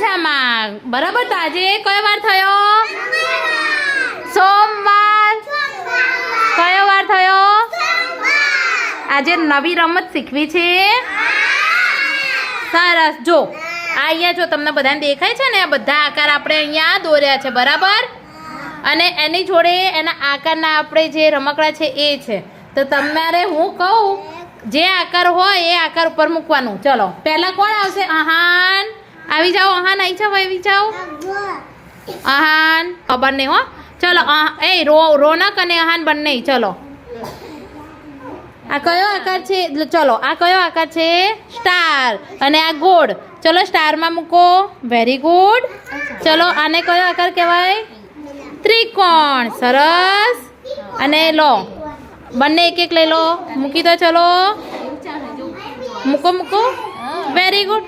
મજામાં બરાબર તો આજે કયો વાર થયો? સોમવાર. કયો વાર થયો? આજે નવી રમત શીખવી છે. સરસ. જો, આ અહીંયા જો તમને બધાને દેખાય છે ને બધા આકાર આપણે અહીંયા દોર્યા છે, બરાબર? અને એની જોડે એના આકારના આપણે જે રમકડા છે એ છે. તો તમારે હું કહું, જે આકાર હોય એ આકાર ઉપર મૂકવાનું. ચલો, પહેલાં કોણ આવશે? આહાન. આવી જાઓ આહાન આવી જાઓ આવી જાઓ. આહાન ખબર નહીં હો. ચલો એ રો, રોનક અને આહાન બંને, ચલો. આ કયો આકાર છે? ચલો, આ કયો આકાર છે? સ્ટાર. અને આ ગોળ. ચલો, સ્ટારમાં મૂકો. વેરી ગુડ ચલો, આને કયો આકાર કહેવાય? ત્રિકોણ. સરસ. અને લો. બંને એક એક લઈ લો. મૂકી દો, ચલો. મૂકો મૂકો. વેરી ગુડ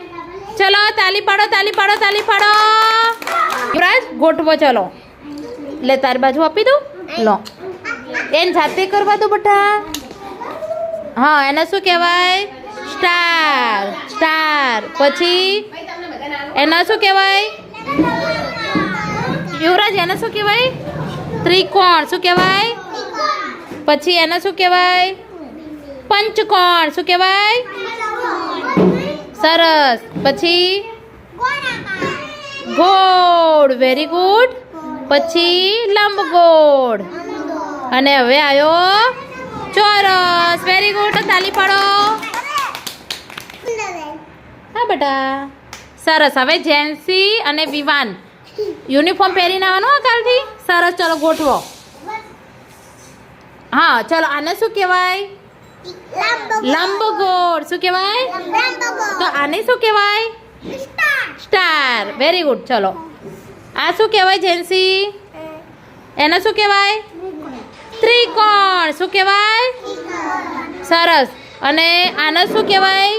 ચલો, તાલી પાડો તાલી પાડો તાલી પાડો. યુવરાજ, ગોઠવો, ચલો. લે, તારી બાજુ આપી દઉં? લો. એને જાતે કરવા દો બટા. હા, એને શું કહેવાય? Star star. પછી એને શું કહેવાય? યુવરાજ, એને શું કહેવાય? ત્રિકોણ. શું કહેવાય? પછી એને શું કહેવાય? પંચકોણ. શું કહેવાય? સરસ. પછી? ગોળ. વેરી ગુડ પછી લંબગોળ અને હવે આવ્યો ચોરસ. વેરી ગુડ તાલી પાડો. હા, બેટા. સરસ. હવે જેન્સી અને વિવાન. યુનિફોર્મ પહેરીને આવવાનું કાલથી? સરસ. ચલો ગોઠવો. હા, ચલો. આને શું કહેવાય? લંબગોળ. શું કહેવાય? તો આને શું કહેવાય? સ્ટાર. વેરી ગુડ ચલો. આ શું કહેવાય જેન્સી? એને શું કહેવાય? ત્રિકોણ. શું કહેવાય? સરસ. અને આને શું કહેવાય?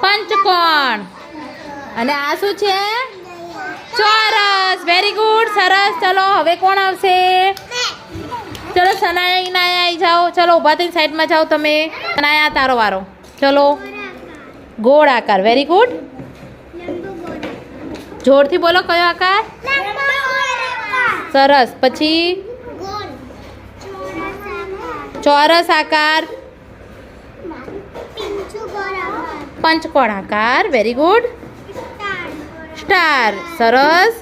પંચકોણ. અને આ શું છે? ચોરસ. વેરી ગુડ સરસ. ચલો હવે કોણ આવશે? ચલો સનાયા ઇનાયા આવી જાઓ. ચલો, ઊભા થઈને સાઈડમાં જાઓ તમે. સનાયા તારો વારો. ચલો. ગોળ આકાર. વેરી ગુડ જોરથી બોલો કયો આકાર? સરસ. પછી? ચોરસ આકાર. પંચકોણ આકાર. વેરી ગુડ સ્ટાર સરસ.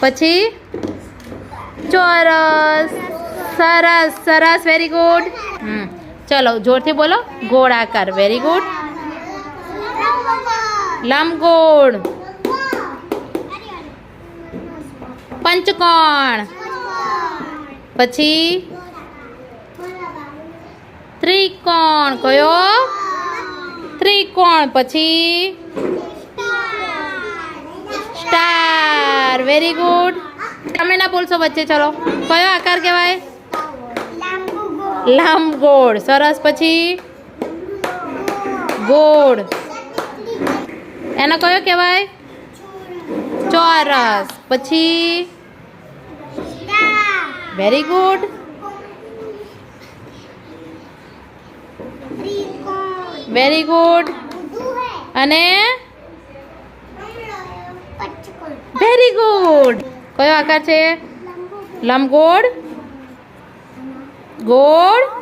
પછી? ચોરસ. સરસ સરસ વેરી ગુડ હમ. ચલો જોરથી બોલો. ગોળ આકાર વેરી ગુડ લંબગોળ. પંચકોણ. પછી ત્રિકોણ. કયો? ત્રિકોણ. પછી સ્ટાર વેરી ગુડ તમે ના બોલશો વચ્ચે ચલો. કયો આકાર કહેવાય? લંબગોળ સરસ. પછી? ગોળ. એનો કયો કહેવાય? ચોરસ. પછી? વેરી ગુડ વેરી ગુડ અને? વેરી ગુડ કયો આકાર છે લંબગોળ? ગોળ?